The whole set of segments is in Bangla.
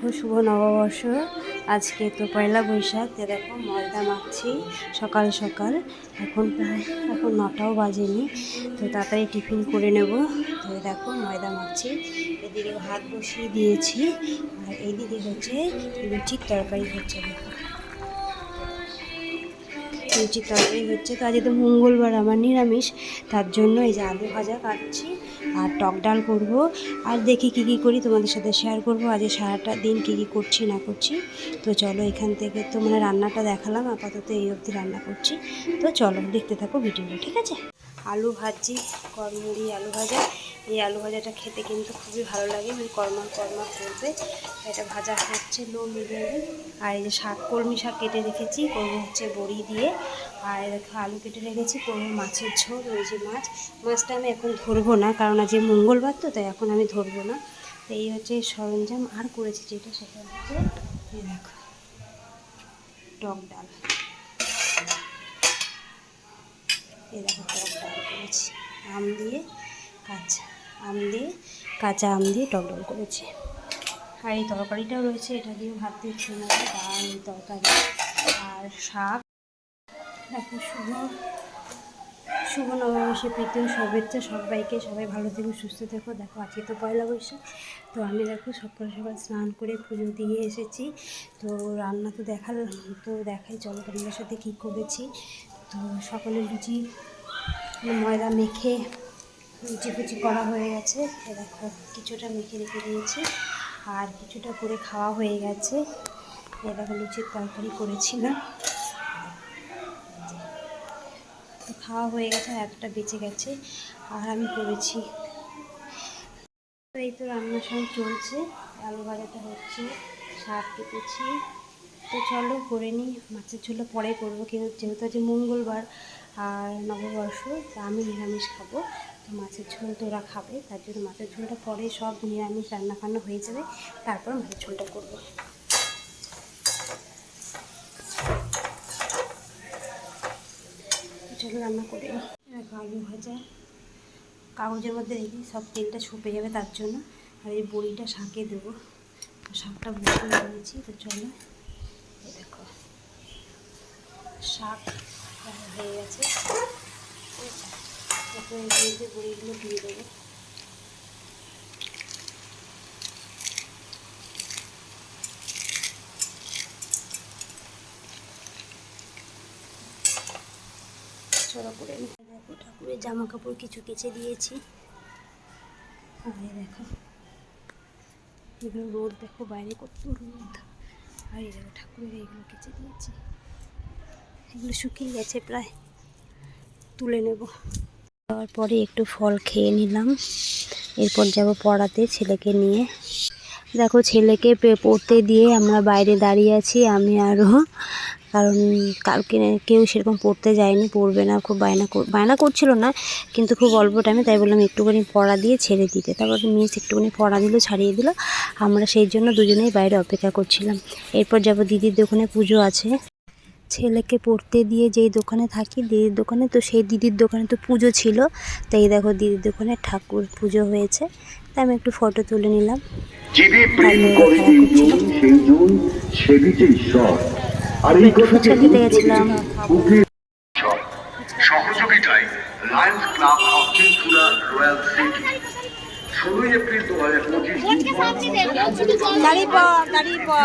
দেখো, শুভ নববর্ষ। আজকে তো পয়লা বৈশাখ, তো দেখো ময়দা মাখছি সকাল সকাল। এখন প্রায়, এখন নটাও বাজেনি, তো তাড়াতাড়ি টিফিন করে নেব। তো দেখো, ময়দা মাখছি। এদিকে ভাত বসিয়ে দিয়েছি, আর এইদিকে হচ্ছে লুচির তরকারি হচ্ছে লুচির তরকারি হচ্ছে, তো আজকে তো মঙ্গলবার, আমার নিরামিষ, তার জন্য এই যে আলু ভাজা কাটছি। আর টক ডাল করব। আর দেখি কি কি করি, তোমাদের সাথে শেয়ার করব। আজ সারাটা দিন কি কি করছি, না করছি। তো চলো এখান থেকে তো মানে রান্নাটা দেখালাম, আপাতত এই অবধি রান্না করছি। তো চলো দেখতে থাকো ভিডিওটা, ঠিক আছে? আলু ভাজি করমুড়ি আলু ভাজা। এই আলু ভাজাটা খেতে কিন্তু খুবই ভালো লাগে মানে কর্মা কর্মা করবে। এটা ভাজা হচ্ছে লো মিডিয়ামে। আর এই যে শাক, কলমি শাক কেটে রেখেছি, করব হচ্ছে বড়ি দিয়ে। আর দেখো, আলু কেটে রেখেছি, করব মাছের ঝোল, ওই যে মাছ। মাছটা আমি এখন ধরবো না, কারণ আজ মঙ্গলবার তো, তাই এখন আমি ধরবো না। তো এই হচ্ছে সরঞ্জাম, আর করেছি যেটা, সেটা হচ্ছে, এই দেখো, টক ডাল। এই দেখো, টক ডাল করেছি, আম দিয়ে কাঁচা। আম দিয়ে, কাঁচা আম দিয়ে টক ডাল করেছি। আর এই তরকারিটাও রয়েছে, এটা দিয়ে ভাত দিয়ে নেব, ডাল, তরকারি আর শাক। দেখো, শুভ শুভ নববর্ষে প্রীতীয় শুভেচ্ছা সবাইকে, সবাই ভালো থেকো, সুস্থ থেকো। দেখো, আজকে তো পয়লা বৈশাখ, তো আমি দেখো সকাল সকাল স্নান করে পুজো দিয়ে এসেছি। তো রান্না তো দেখাল, তো দেখাই, চলো তোমাদের সাথে কী করেছি। তো সকালে লুচি, ময়দা মেখে লুচি ফুচি করা হয়ে গেছে। দেখো, কিছুটা মেখে রেখে দিয়েছি। আর কিছুটা করে খাওয়া হয়ে গেছে। দেখো, লুচির তরকারি করেছিলাম। তো খাওয়া হয়ে গেছে একটা বেঁচে গেছে। আর আমি করেছি। এই তো রান্নার সব চলছে। আলু ভাজাটা হচ্ছে, শাক কেটেছি। তো চলো, করে নিই। মাছের ঝোলটা পরে করব, কিন্তু যেহেতু আজ মঙ্গলবার আর নববর্ষ, তা আমি নিরামিষ খাব। মাছের ঝোল তো ওরা খাবে, তার জন্য মাছের ঝোলটা পরে সব নিরামিষ রান্না ফান্না হয়ে যাবে, তারপর মাছের ঝোলটা করব। চলো রান্না করে। আলু ভাজা, কাগজের মধ্যে রেখে সব তেলটা ছুপে যাবে তার জন্য, আর এই বড়িটা শাঁকে দেবো। শাকটা বসিয়ে দিয়েছি তো চলো দেখো, শাক হয়ে গেছে। মধ্যে বড়িগুলো দিয়ে দেবো। দেখো, ঠাকুরের জামা কাপড় কিছু কেচে দিয়েছি। আর দেখো, এগুলো রোদ দেখো বাইরে কত রোদ। আর এই দেখো, ঠাকুরের এইগুলো কেচে দিয়েছি। এগুলো শুকিয়ে গেছে প্রায়। তুলে নেব। তারপরে পরে একটু ফল খেয়ে নিলাম। এরপর যাব পড়াতে ছেলেকে নিয়ে। দেখো ছেলেকে পড়তে দিয়ে আমরা বাইরে দাঁড়িয়ে আছি, আমি আরও কারণ কালকে কেউ সেরকম পড়তে যায়নি, পড়বে না, খুব বায়না বায়না করছিল না, কিন্তু খুব অল্প টাইমে তাই বললাম একটুখানি পড়া দিয়ে ছেড়ে দিতে। তারপর মিস একটুখানি পড়া দিল, ছাড়িয়ে দিল। আমরা সেই জন্য দুজনেই বাইরে অপেক্ষা করছিলাম। এরপর যাব দিদির দোকানে, পুজো আছে। ছেলেকে পড়তে দিয়ে যেই দোকানে থাকি দিদির দোকানে তো সেই দিদির দোকানে তো পুজো ছিল। তাই দেখো দিদির দোকানে ঠাকুর পুজো হয়েছে। তাই আমি একটু ফটো তুলে নিলাম। সহযোগিতায় lions club of royal city ষোলোই এপ্রিল দু হাজার পঁচিশ গাড়ি পর গাড়ি পর।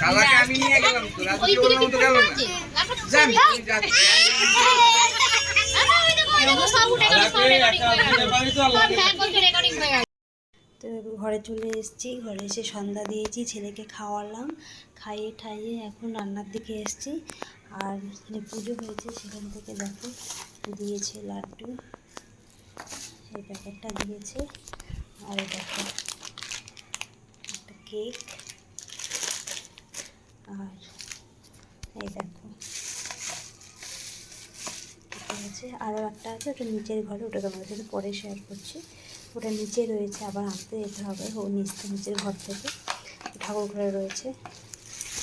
কালাকে আমি নিয়ে গেলাম তো রাজু ওর মতো গেল না। জান আমি যাচ্ছি কালাকে একা দিতে পারি তো ঘরে চলে এসেছি। ঘরে এসে সন্ধ্যা দিয়েছি, ছেলেকে খাওয়ালাম। খাইয়ে ঠাইয়ে এখন রান্নার দিকে এসেছি। আর যে পুজো হয়েছে সেখান থেকে দেখো দিয়েছে লাড্ডু। এই প্যাকেটটা দিয়েছে। আর দেখো একটা কেক। আর এই দেখো আছে আরও একটা আছে, ওটা নিচের ঘরে ওটা তোমাদের সাথে পরে শেয়ার করছি। ওটা নিচে রয়েছে, আবার আনতে যেতে হবে। ও নিচ নিচের ঘর থেকে। ঠাকুর ঘরে রয়েছে।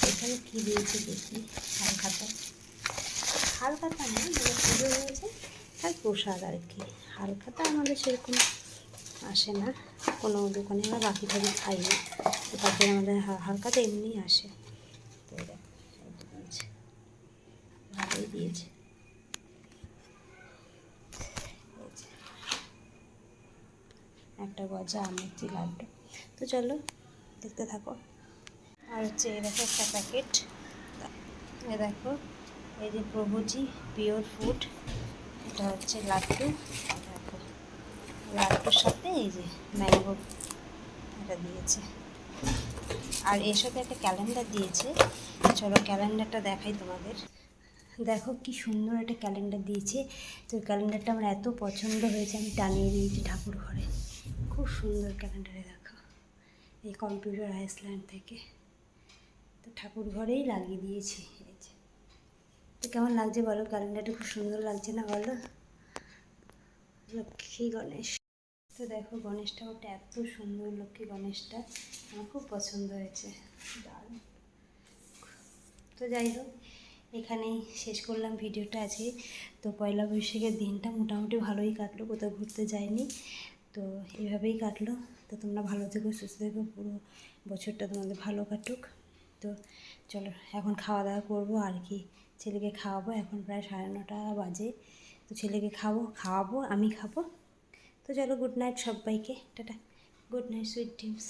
এখানে কী দিয়েছে দেখি? হালখাতা। হালখাতা না মানে পুজো হয়েছে। আর প্রসাদ আর কি। হালখাতা আমাদের সেরকম আসে না। কোনো দোকানে আমরা বাকি টাকি খাই না তো আমাদের হালখাতা এমনিই আসে। তো ভালোই দিয়েছে এই যে, একটা গজা, আমের লাড্ডু তো চলো, দেখতে থাকো। আর হচ্ছে এই দেখো একটা প্যাকেট এ দেখো, এই যে প্রভুজি পিওর ফুড এটা হচ্ছে লাড্ডু। দেখো লাড্ডুর সাথে এই যে ম্যাঙ্গো এটা দিয়েছে। আর এর সাথে একটা ক্যালেন্ডার দিয়েছে। চলো ক্যালেন্ডারটা দেখাই তোমাদের। দেখো কি সুন্দর একটা ক্যালেন্ডার দিয়েছে। তো ক্যালেন্ডারটা আমার এত পছন্দ হয়েছে, আমি টানিয়ে দিয়েছি ঠাকুর ঘরে। খুব সুন্দর ক্যালেন্ডারে দেখো এই কম্পিউটার আইসল্যান্ড থেকে। তো ঠাকুর ঘরেই লাগিয়ে দিয়েছি, এই যে। তো কেমন লাগছে বলো? ক্যালেন্ডারটা খুব সুন্দর লাগছে না বলো? লক্ষ্মী গণেশ। তো দেখো গণেশ ঠাকুরটা এত সুন্দর লক্ষ্মী গণেশটা। আমার খুব পছন্দ হয়েছে। দারুণ। তো যাই হোক, এখানেই শেষ করলাম ভিডিওটা আজকে। তো পয়লা বৈশাখের দিনটা মোটামুটি ভালোই কাটলো, কোথাও ঘুরতে যাইনি। তো এইভাবেই কাটলো। তো তোমরা ভালো থেকো, সুস্থ থেকো, পুরো বছরটা তোমাদের ভালো কাটুক। তো চলো, এখন খাওয়া দাওয়া করব আর কি। ছেলেকে খাওয়াবো, এখন প্রায় সাড়ে নটা বাজে। তো ছেলেকে খাব, খাওয়াবো, আমি খাব। তো চলো গুড নাইট সবাইকে, tata. Good night sweet dreams